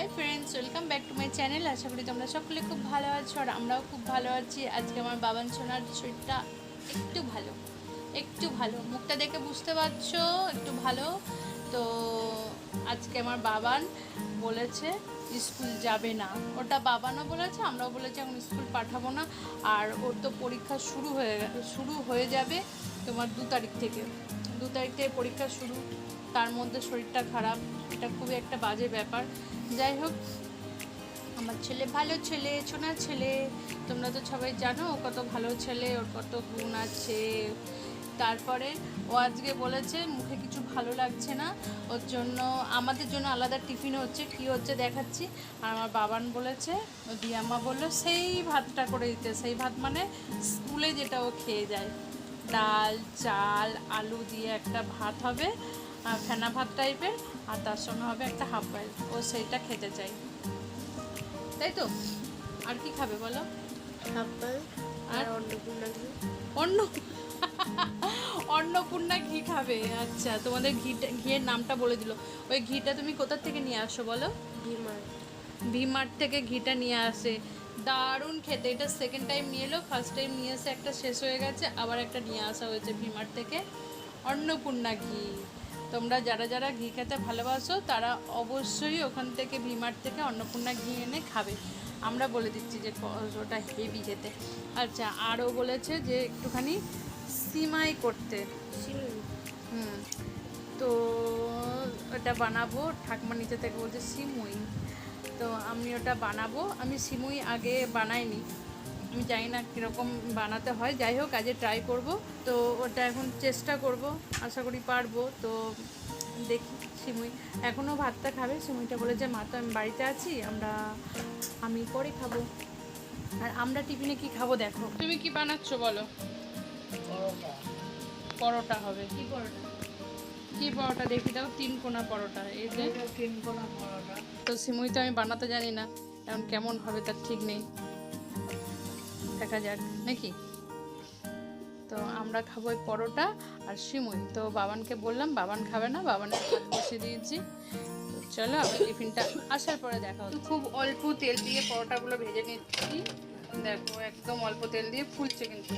Hi friends, welcome back to my channel. আশা করি তোমরা সকলে খুব ভালো আছো আর আমরাও খুব ভালো আছি। আজকে আমার বাবান সোনার শরীরটা একটু ভালো একটু ভালো। মুখটা দেখে বুঝতে পারছ, একটু ভালো। তো আজকে আমার বাবান বলেছে স্কুল যাবে না। ওটা বাবানও বলেছে, আমরাও বলেছি এখন স্কুল পাঠাবো না। আর ওর তো পরীক্ষা শুরু হয়ে শুরু হয়ে যাবে তোমার দু তারিখ থেকে। দু তারিখ থেকে পরীক্ষা শুরু। তার মধ্যে শরীরটা খারাপ, এটা খুবই একটা বাজে ব্যাপার। যাই হোক, আমার ছেলে ভালো ছেলে ছোনা ছেলে, তোমরা তো সবাই জানো ও কত ভালো ছেলে, ওর কত গুণ আছে। তারপরে ও আজকে বলেছে, মুখে কিছু ভালো লাগছে না, ওর জন্য, আমাদের জন্য আলাদা টিফিন হচ্ছে, কি হচ্ছে দেখাচ্ছি। আর আমার বাবান বলেছে ও দিয়াম্মা বলল, সেই ভাতটা করে দিতে। সেই ভাত মানে স্কুলে যেটা ও খেয়ে যায়। ডাল, চাল, আলু দিয়ে একটা ভাত হবে ফেনা ভাত টাইপের আর তার সঙ্গে হবে একটা হাফ বয়েল ও সেইটা খেতে চাই তাই তো? আর কি খাবে বলো? আর আর? অন্নপূর্ণা ঘি। অন্ন? অন্নপূর্ণা ঘি খাবে আচ্ছা। তোমাদের ঘিটা ঘিয়ের নামটা বলে দিল। ওই ঘিটা তুমি কোথার থেকে নিয়ে আসো বলো? ভিমার ভিমার্ট থেকে ঘিটা নিয়ে আসে। দারুণ খেতে। এটা সেকেন্ড টাইম নিয়ে এলো ফার্স্ট টাইম নিয়ে এসে একটা শেষ হয়ে গেছে আবার একটা নিয়ে আসা হয়েছে ভিমার্ট থেকে। অন্নপূর্ণা ঘি। তোমরা যারা যারা ঘি খেতে ভালোবাসো তারা অবশ্যই ওখান থেকে ভিমার্ট থেকে অন্নপূর্ণা ঘি এনে খাবে। আমরা বলে দিচ্ছি যে ওটা হেভি খেতে। আচ্ছা আরও বলেছে যে একটুখানি সিমাই করতে। হুম তো ওটা বানাবো। ঠাকুমা নিচে থেকে বলছে সিমুই। তো আমি ওটা বানাবো। আমি সিমুই আগে বানাইনি। আমি জানি না কীরকম বানাতে হয়। যাই হোক আজকে ট্রাই করব। তো ওটা এখন চেষ্টা করব। আশা করি পারব। তো দেখি সিমুই। এখনও ভাতটা খাবে। সিমুইটা বলেছে মা তো আমি বাড়িতে আছি। আমরা আমি পরে খাব। আর আমরা টিফিনে কি খাব দেখো। তুমি কি বানাচ্ছ বলো? পরোটা হবে। কি পরোটা? কি পরোটা দেখি দাও তিন কোনা পরোটা। এই যে। তো সিমুই তো আমি বানাতে জানি না। এখন কেমন হবে তার ঠিক নেই। দেখা যাক, নাকি? তো আমরা খাব ওই পরোটা আর সিমুই। তো বাবানকে বললাম, বাবান খাবে না বাবানকে ভাত বসিয়ে দিয়েছি। চলো, আবার টিফিনটা আসার পরে দেখা হচ্ছে। খুব অল্প তেল দিয়ে পরোটাগুলো ভেজে নিচ্ছি। দেখো, একদম অল্প তেল দিয়ে ফুলছে কিন্তু।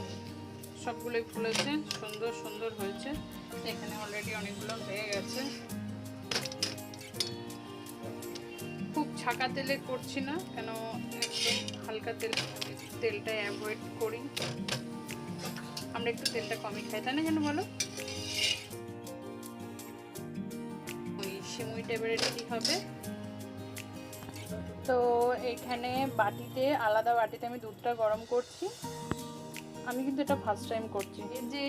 সবগুলোই ফুলেছে, সুন্দর সুন্দর হয়েছে। এখানে অলরেডি অনেকগুলো হয়ে গেছে। খুব ছাকা তেলে করছি না, কেন হালকা তেল, তেলটা অ্যাভয়েড করি। আমরা একটু তেলটা কমই খাই, তাই না কেন বলো? ওই সিমুই টাইপের রেডি হবে? তো এখানে বাটিতে, আলাদা বাটিতে আমি দুধটা গরম করছি। আমি কিন্তু এটা ফার্স্ট টাইম করছি। যে,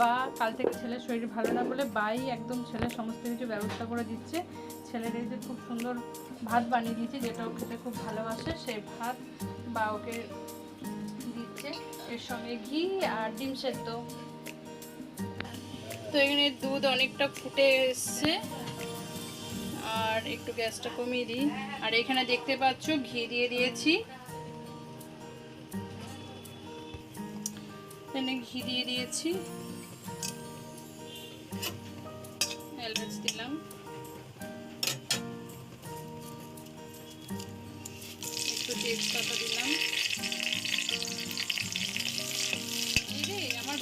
বা কাল থেকে ছেলের শরীর ভালো না বলে বাই একদম ছেলের সমস্ত কিছু ব্যবস্থা করে দিচ্ছে। ছেলের যে খুব সুন্দর ভাত বানিয়ে দিয়েছে, যেটা ও খেতে খুব ভালোবাসে, সেই ভাত বা ওকে দিচ্ছে। এর সঙ্গে ঘি আর ডিম সেদ্ধ। তো এখানে দুধ অনেকটা ফুটে এসছে। আর একটু গ্যাসটা কমিয়ে দিই। আর এখানে দেখতে পাচ্ছ, ঘি দিয়ে দিয়েছি। এখানে ঘি দিয়ে দিয়েছি।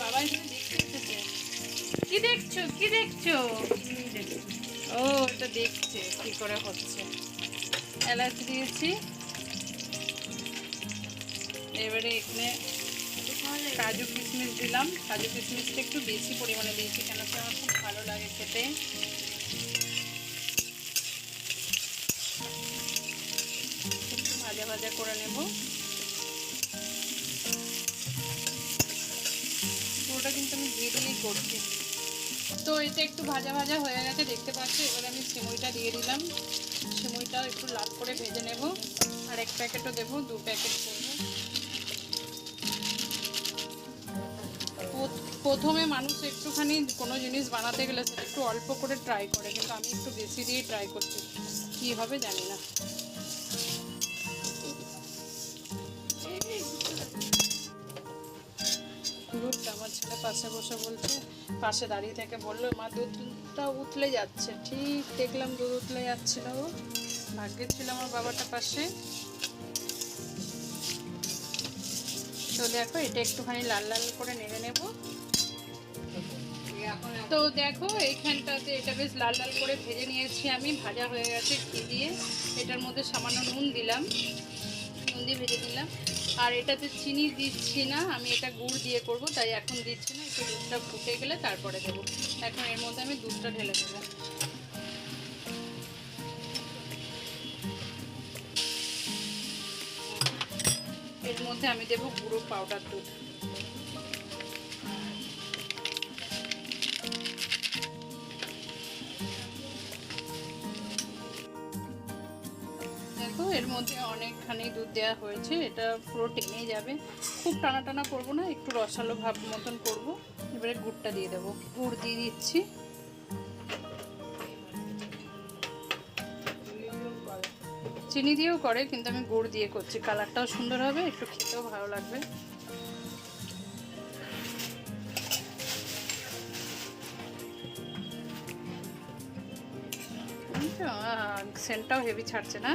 বাবা এখানে কি দেখছ? কি দেখছ? ও, এটা দেখছে। কি করে হচ্ছে? এলাচ দিয়েছি। এবারে এখানে কাজু কিশমিশ দিলাম। কাজু কিশমিশটা একটু বেশি পরিমাণে দিয়েছি, কেন কি আমার খুব ভালো লাগে খেতে। ভাজা ভাজা করে নেব পুরোটা দিয়েই করছি। তো এটা একটু ভাজা ভাজা হয়ে গেছে, দেখতে পাচ্ছি? এবারে আমি সিমুইটা দিয়ে দিলাম। সিমুইটা একটু লাল করে ভেজে নেব। আর এক প্যাকেটও দেবো, দু প্যাকেট করব প্রথ- প্রথমে মানুষ একটুখানি কোনো জিনিস বানাতে গেলে সেটা একটু অল্প করে ট্রাই করে, কিন্তু আমি একটু বেশি দিয়েই ট্রাই করছি। কী হবে জানি না। ছেলে পাশে বসে বলছে, পাশে দাঁড়িয়ে থেকে বলল, মা দুধটা উতলে যাচ্ছে। ঠিক দেখলাম দুধ উতলে যাচ্ছিল ভাগ্যে ছিল আমার বাবাটা পাশে। তো দেখো, এটা একটুখানি লাল লাল করে নেড়ে নেব। তো দেখো এইখানটাতে এটা বেশ লাল লাল করে ভেজে নিয়েছি আমি। ভাজা হয়ে গেছে ঘি দিয়ে। এটার মধ্যে সামান্য নুন দিলাম। নুন দিয়ে ভেজে নিলাম। আর এটাতে চিনি দিচ্ছি না, আমি এটা গুড় দিয়ে করব, তাই এখন দিচ্ছি না, একটু দুধটা ফুটে গেলে তারপরে দেবো। এখন এর মধ্যে আমি দুধটা ঢেলে দেবো। এর মধ্যে আমি দেবো গুঁড়ো পাউডার দুধ। মধ্যে অনেকখানি দুধ দেওয়া হয়েছে, এটা পুরো টেনে যাবে। খুব টানা টানা করব না, একটু রসালো ভাব মতন করব। এবারে গুড়টা দিয়ে দেবো। গুড় দিয়ে দিচ্ছি। চিনি দিয়েও করে, কিন্তু আমি গুড় দিয়ে করছি। কালারটাও সুন্দর হবে, একটু খেতেও ভালো লাগবে। সেন্টটাও হেভি ছাড়ছে না?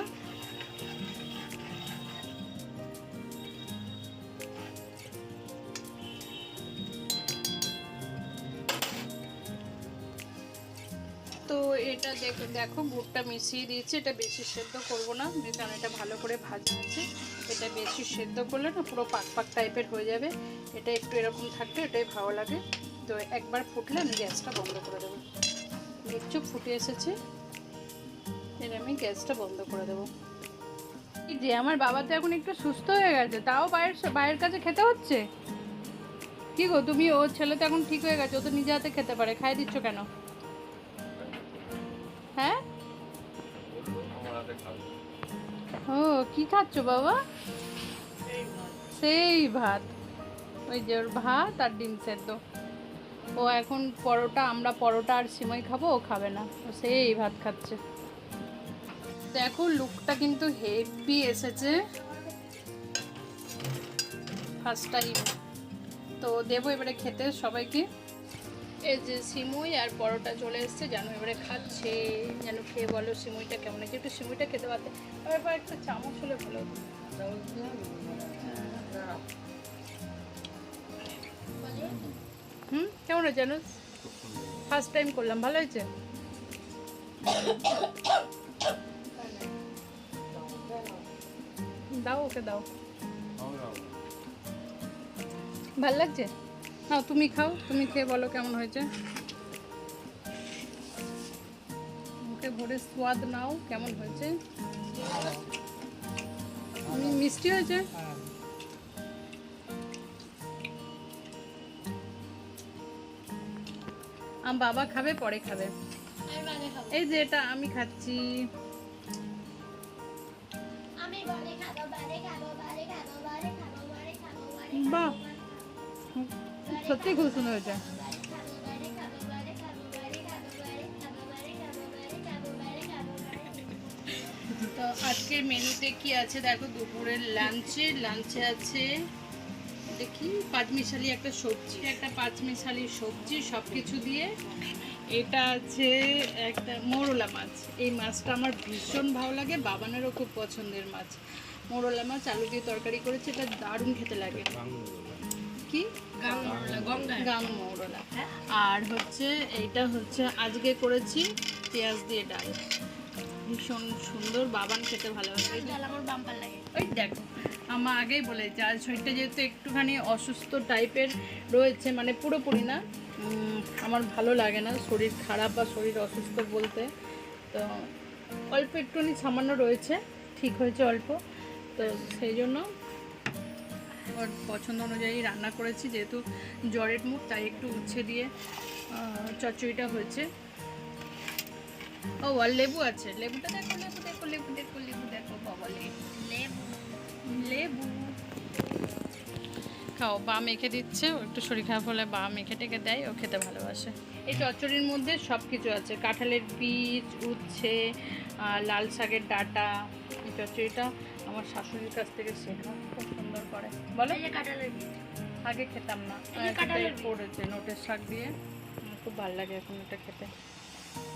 এটা দেখো দেখো, গুড়টা মিশিয়ে দিয়েছি। এটা বেশি সেদ্ধ করব না, কারণ এটা ভালো করে ভাজা আছে। এটা বেশি সেদ্ধ করলে না পুরো পাক পাক টাইপের হয়ে যাবে। এটা একটু এরকম থাকলে এটাই ভালো লাগে। তো একবার ফুটলে আমি গ্যাসটা বন্ধ করে দেবো। দেখছ, ফুটে এসেছে। এর আমি গ্যাসটা বন্ধ করে দেবো। যে, আমার বাবা তো এখন একটু সুস্থ হয়ে গেছে। তাও বাইরের বাইরের কাছে খেতে হচ্ছে? কি গো, তুমি, ওর ছেলে তো এখন ঠিক হয়ে গেছে। ও তো নিজে হাতে খেতে পারে। খাই দিচ্ছ কেন? ও, কি খাচ্ছ বাবা? সেই ভাত। ওই যে ওর ভাত আর ডিম সেদ্ধ। ও এখন পরোটা, আমরা পরোটা আর সিমই খাব, ও খাবে না। ও সেই ভাত খাচ্ছে। দেখো লুকটা কিন্তু হেভি এসেছে। ফার্স্ট টাইম তো দেবো এবারে খেতে সবাইকে। এই যে সিমুই আর পরোটা চলে এসছে জানো এবারে খাচ্ছে। যেন খেয়ে বলো সিমুইটা কেমন আছে একটু সিমুইটা খেতে পারতে। এবার একটা চামচ হলে ভালো হুম কেমন হয়েছে জানো? ফার্স্ট টাইম করলাম। ভালো হয়েছে? দাও ওকে দাও। ভালো লাগছে? নাও তুমি খাও তুমি খেয়ে বলো কেমন হয়েছে। মুখে ভরে স্বাদ নাও কেমন হয়েছে। মিষ্টি হয়েছে? আম বাবা খাবে পরে খাবে। এই যে এটা আমি খাচ্ছি। আমি সত্যি খুব সুন্দর হয়েছে তো আজকের মেনুতে কি আছে? দেখো দুপুরের লাঞ্চে লাঞ্চে আছে দেখি পাঁচমিশালি একটা সবজি একটা পাঁচমিশালি সবজি সব কিছু দিয়ে। এটা আছে একটা মোরলা মাছ। এই মাছটা আমার ভীষণ ভালো লাগে বাবানেরও খুব পছন্দের মাছ। মোরলা মাছ আলু দিয়ে তরকারি করেছে এটা দারুণ খেতে লাগে। কি? গাং মৌরলা আর হচ্ছে এইটা হচ্ছে আজকে করেছি পেঁয়াজ দিয়ে ডাল। ভীষণ সুন্দর বাবান খেতে ভালোবাসে। আমার বাম্পার লাগে। ওই দেখো আমার আগেই বলেছি আর শরীরটা যেহেতু একটুখানি অসুস্থ টাইপের রয়েছে মানে পুরোপুরি না আমার ভালো লাগে না শরীর খারাপ বা শরীর অসুস্থ বলতে। তো অল্প একটুখানি সামান্য রয়েছে ঠিক হয়েছে অল্প। তো সেই জন্য ওর পছন্দ অনুযায়ী রান্না করেছি যেহেতু জ্বরের মুখ তাই একটু উচ্ছে দিয়ে চচ্চড়িটা হয়েছে। ও আর লেবু আছে। লেবুটা দেখো লেবু দেখো লেবু দেখো লেবু দেখো বাবা লেবু। খাও বা মেখে দিচ্ছে ও একটু শরীর খারাপ হলে বা মেখে টেকে দেয় ও খেতে ভালোবাসে। এই চচ্চড়ির মধ্যে সব কিছু আছে। কাঁঠালের বীজ উচ্ছে আর লাল শাকের ডাটা এই চচ্চড়িটা। আমার শাশুড়ির কাছ থেকে শেখা খুব সুন্দর করে। বলো। আগে খেতাম না। পড়েছে নোটের শাক দিয়ে। আমার খুব ভালো লাগে এখন এটা খেতে।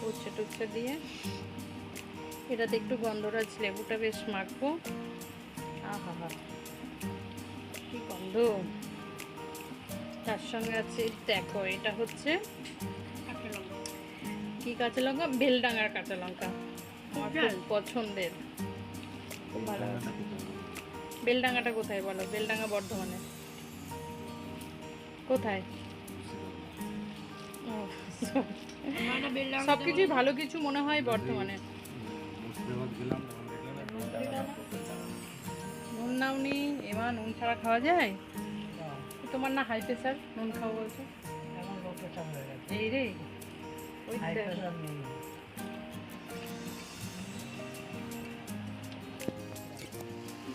উচ্ছে টুচ্ছে দিয়ে। এটাতে একটু গন্ধরাজ লেবুটা বেশ মাখবো। আহা হা। কি গন্ধ। তার সঙ্গে আছে দেখো এটা হচ্ছে কি কাঁচা লঙ্কা? বেলডাঙ্গার কাঁচা লঙ্কা। আমার খুব পছন্দের। খুব ভালো বেলডাঙ্গাটা কোথায় বলো? বেলডাঙ্গা বর্ধমানে। কোথায়? সব কিছুই ভালো কিছু মনে হয় বর্ধমানে। নুন নাওনি এবার নুন ছাড়া খাওয়া যায়? তোমার না হাই প্রেশার নুন খাব বলছো? এই রে ওই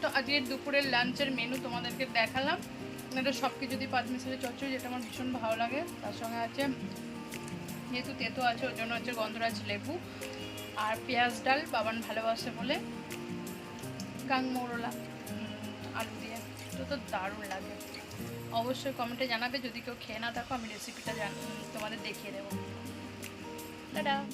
তো আজকের দুপুরের লাঞ্চের মেনু তোমাদেরকে দেখালাম। এটা সব কিছু দিয়ে পাঁচ মিশালি চচ্চড়ি যেটা আমার ভীষণ ভালো লাগে। তার সঙ্গে আছে, যেহেতু তেতো আছে, ওর জন্য হচ্ছে গন্ধরাজ লেবু আর পেঁয়াজ ডাল, বাবান ভালোবাসে বলে। গাং মোরলা আলু দিয়ে। তো তো দারুণ লাগে। অবশ্যই কমেন্টে জানাবে। যদি কেউ খেয়ে না থাকো, আমি রেসিপিটা জান তোমাদের দেখিয়ে দেবো। টাটা!